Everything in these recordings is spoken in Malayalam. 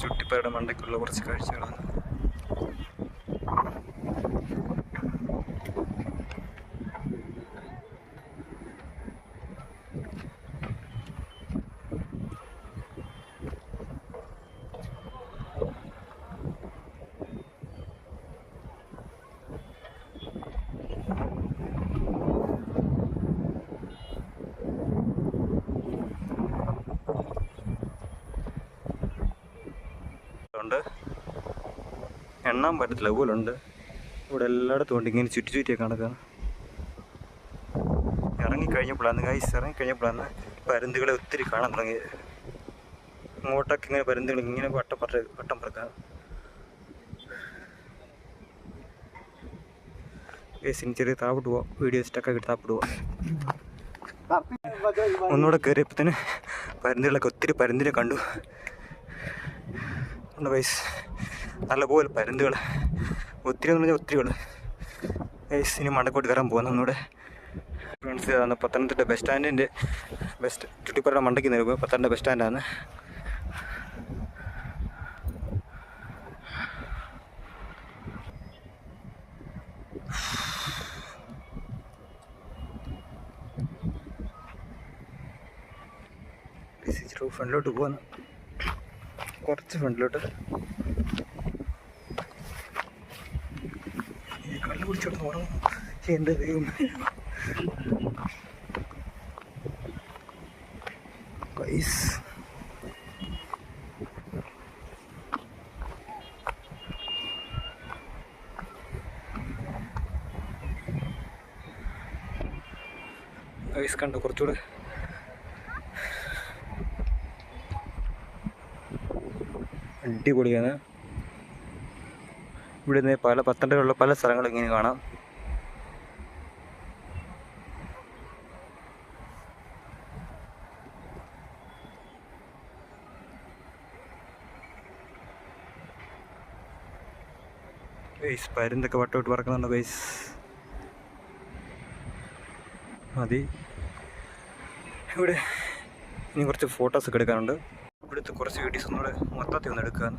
ചുട്ടിപ്പയുടെ മണ്ടയ്ക്കുള്ള കുറച്ച് കാഴ്ചകളാണ്. ഉണ്ട്. എണ്ണാൻ പറ്റത്തില്ല പോലുണ്ട് ഇവിടെ എല്ലായിടത്തും ഉണ്ട് ഇങ്ങനെ ചുറ്റി ചുറ്റിയൊക്കെ നടക്കുകയാണ് ഇറങ്ങിക്കഴിഞ്ഞപ്പോഴാണ് ഗൈസ് ഇറങ്ങിക്കഴിഞ്ഞപ്പോഴാണ് പരുന്തുകളെ ഒത്തിരി കാണാൻ തുടങ്ങിയത് ഇങ്ങോട്ടൊക്കെ ഇങ്ങനെ പരുന്തുകൾ ഇങ്ങനെ വട്ടം പറ വട്ടം പറക്കാം ഗൈസിന് ചെറിയ താപ്പിട്ട് പോവാം. വീഡിയോ സ്റ്റൊക്കെ ഇട്ട് താപ്പിട്ട് പോവാം. ഒന്നുകൂടെ കയറിയപ്പോൾ തന്നെ പരുന്തുകളൊക്കെ ഒത്തിരി പരുന്തിനെ കണ്ടു. ഉണ്ട് വയസ്സ് നല്ലപോലെ പരുന്തുകൾ ഒത്തിരി എന്ന് പറഞ്ഞാൽ ഒത്തിരി ഉണ്ട് വയസ്സ് ഇനി മണ്ടക്കോട്ട് കയറാൻ പോകുന്നു ഒന്നുകൂടെ. ഫ്രണ്ട്സ് ഇതാണ് പത്തനംതിട്ട ബസ് സ്റ്റാൻഡിന്റെ ബെസ്റ്റ് ചുട്ടിപ്പുറയുടെ മണ്ടയ്ക്ക് നിൽക്കുക പത്തനംതിട്ട ബസ് സ്റ്റാൻഡാണ് ഫ്രണ്ടിലോട്ട് പോകുന്നു കുറച്ച് ഫ്രണ്ടിലോട്ട്. കള്ളു പിടിച്ചോട്ട് ഓടണം എന്ത് ദൈവം ഗൈസ് ഗൈസ് കണ്ടോ കുറച്ചുകൂടെ അടിപൊളിയാണ്. ഇവിടുന്ന് പല പത്തനംതിട്ടയിലുള്ള പല സ്ഥലങ്ങളും ഇങ്ങനെ കാണാം. ഗൈസ് പരുന്തൊക്കെ വട്ടോട്ട് പറക്കുന്നുണ്ട് ഗൈസ് മതി. ഇവിടെ ഇനി കുറച്ച് ഫോട്ടോസ് ഒക്കെ എടുക്കാനുണ്ട്. ഇവിടുത്തെ കുറച്ച് വീഡിയോസ് ഒന്നുകൂടെ മൊത്തത്തിൽ ഒന്ന് എടുക്കാൻ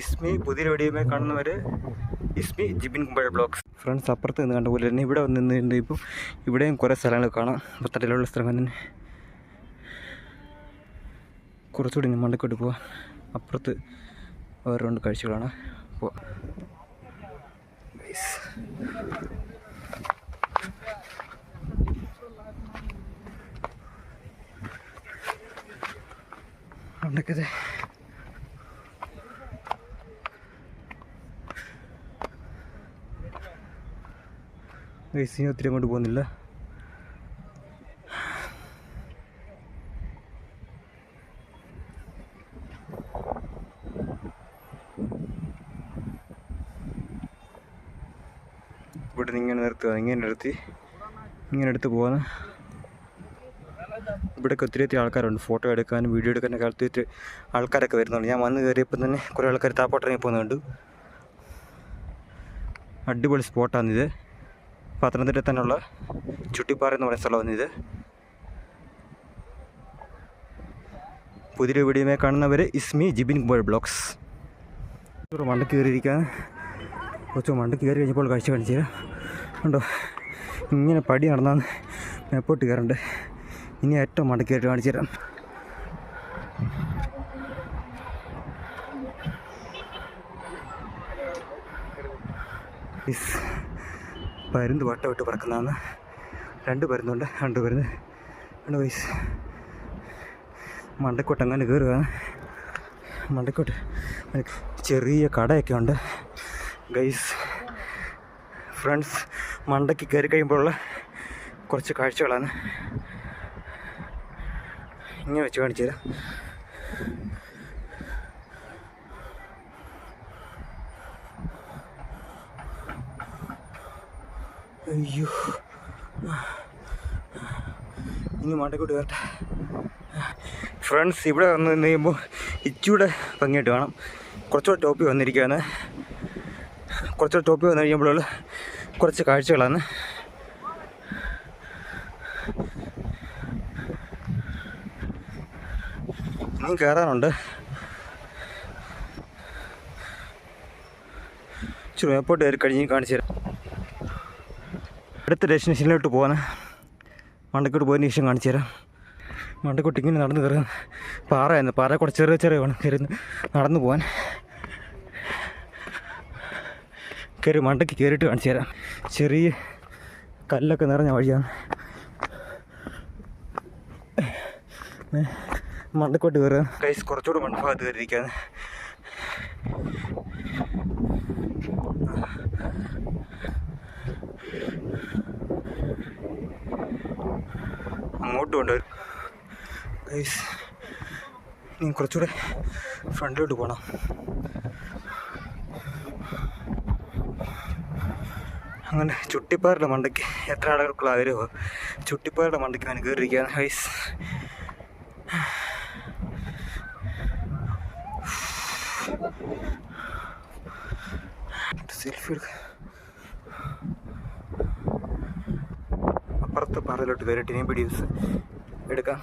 ഇസ്മി പുതിയ വീഡിയോയുമായി കാണുന്നവർ ഇസ്മി ജിബിൻ കുമ്പഴ ബ്ലോക്സ് ഫ്രണ്ട്സ് അപ്പുറത്ത് നിന്ന് കണ്ട പോലെ തന്നെ ഇവിടെ വന്ന് നിന്നുണ്ട് ഇപ്പം ഇവിടെയും കുറേ സ്ഥലങ്ങൾ കാണാം. പത്തനംതിട്ടയിലുള്ള സ്ഥലങ്ങൾ തന്നെ. കുറച്ചുകൂടി ഇനി മണ്ടക്കോട്ട് പോവാം. അപ്പുറത്ത് വേറെ രണ്ട് കാഴ്ചകളാണ്. പോവാം Guys. ഇനി ഒത്തിരി അങ്ങോട്ട് പോകുന്നില്ല. ഇവിടെ ഇങ്ങനെ നിർത്തുക ഇങ്ങനെ നിർത്തി. ഇങ്ങനെ എടുത്ത് പോകുന്ന ഇവിടെയൊക്കെ ഒത്തിരി ഒത്തിരി ആൾക്കാരുണ്ട്. ഫോട്ടോ എടുക്കാനും വീഡിയോ എടുക്കാനൊക്കെ ഒത്തിരി ആൾക്കാരൊക്കെ വരുന്നുണ്ട്. ഞാൻ വന്ന് കയറിയപ്പോൾ തന്നെ കുറേ ആൾക്കാർ താപ്പോട്ടിറങ്ങി പോകുന്നുണ്ട് അടിപൊളി സ്പോട്ടാണിത് പത്തനംതിട്ട തന്നെയുള്ള ചുട്ടിപ്പാറ എന്ന് പറയുന്ന സ്ഥലമാണ് ഇത്. പുതിയൊരു വീഡിയോമേ കാണുന്നവർ ഇസ്മി ജിബിൻ കുമ്പോൾ ബ്ലോഗ്സ്. മണ്ട കയറിയിരിക്കാൻ കുറച്ച് മണ്ട കയറി കഴിഞ്ഞപ്പോൾ കാഴ്ച കാണിച്ചു തരാം. ഉണ്ടോ ഇങ്ങനെ പടി നടന്നാൽ മേപ്പോട്ട് കയറണ്ട്. ഇനി ഏറ്റവും മണ്ട കയറി കാണിച്ചു തരാം. പരുന്ത് വട്ടം ഇട്ട് പറക്കുന്നതാണ്. രണ്ട് പരുന്നുണ്ട് രണ്ട് പരുന്ന് രണ്ട് വയസ്സ്. മണ്ടക്കോട്ട് അങ്ങനെ കയറുക മണ്ടക്കോട്ട് ചെറിയ കടയൊക്കെ ഉണ്ട്. ഗൈസ് ഫ്രണ്ട്സ് മണ്ടയ്ക്ക് കയറി കഴിയുമ്പോഴുള്ള കുറച്ച് കാഴ്ചകളാണ്. ഇങ്ങനെ വെച്ച് കാണിച്ചു തരാം അയ്യോ. ഇനി മണ്ടക്കോട്ട് കയറട്ടെ ഫ്രണ്ട്സ് ഇവിടെ വന്ന് നിന്ന് കഴിയുമ്പോൾ ഇച്ചിയുടെ ഭംഗിയായിട്ട് കാണാം. കുറച്ചുകൂടെ ടോപ്പി വന്നിരിക്കുകയാണ്. കുറച്ചുകൂടെ ടോപ്പിൽ വന്നു കഴിയുമ്പോഴുള്ള കുറച്ച് കാഴ്ചകളാണ്. ഇനിയും കയറാനുണ്ട്. ഇച്ചിരി എയർപോർട്ട് കയറി കഴിഞ്ഞ് കാണിച്ചു തരാം. അടുത്ത ഡെസ്റ്റിനേഷനിലോട്ട് പോകാൻ മണ്ടക്കോട്ട് പോയതിന് ശേഷം കാണിച്ചു തരാം. മണ്ടക്കോട്ട് ഇങ്ങനെ നടന്ന് കയറുക പാറയായിരുന്നു പാറ കൂടെ ചെറിയ ചെറിയ വേണം കയറുന്നു നടന്നു പോകാൻ കയറി മണ്ടയ്ക്ക് കയറിയിട്ട് കാണിച്ചു തരാം. ചെറിയ കല്ലൊക്കെ നിറഞ്ഞ വഴിയാണ്. മണ്ടക്കോട്ട് കയറുക. കൈസ് കുറച്ചുകൂടി മണ്ടഭാഗത്ത് കയറിയിരിക്കുകയാണ്. അങ്ങോട്ട് കൊണ്ടുവരും. ഗൈസ് ഇനി കുറച്ചുകൂടെ ഫ്രണ്ടിലോട്ട് പോകണം അങ്ങനെ ചുട്ടിപ്പാറയുടെ മണ്ടയ്ക്ക് എത്ര ആളുകൾക്കുള്ള ആഗ്രഹമോ? ചുട്ടിപ്പാറയുടെ മണ്ടയ്ക്ക് ഞാൻ കയറിയിരിക്കുകയാണ്. ഗൈസ് സെൽഫി എടുക്കാം. അപ്പുറത്തെ പാറയിലോട്ട് കയറിയിട്ട് ഇനിയും വീഡിയോസ് എടുക്കാം.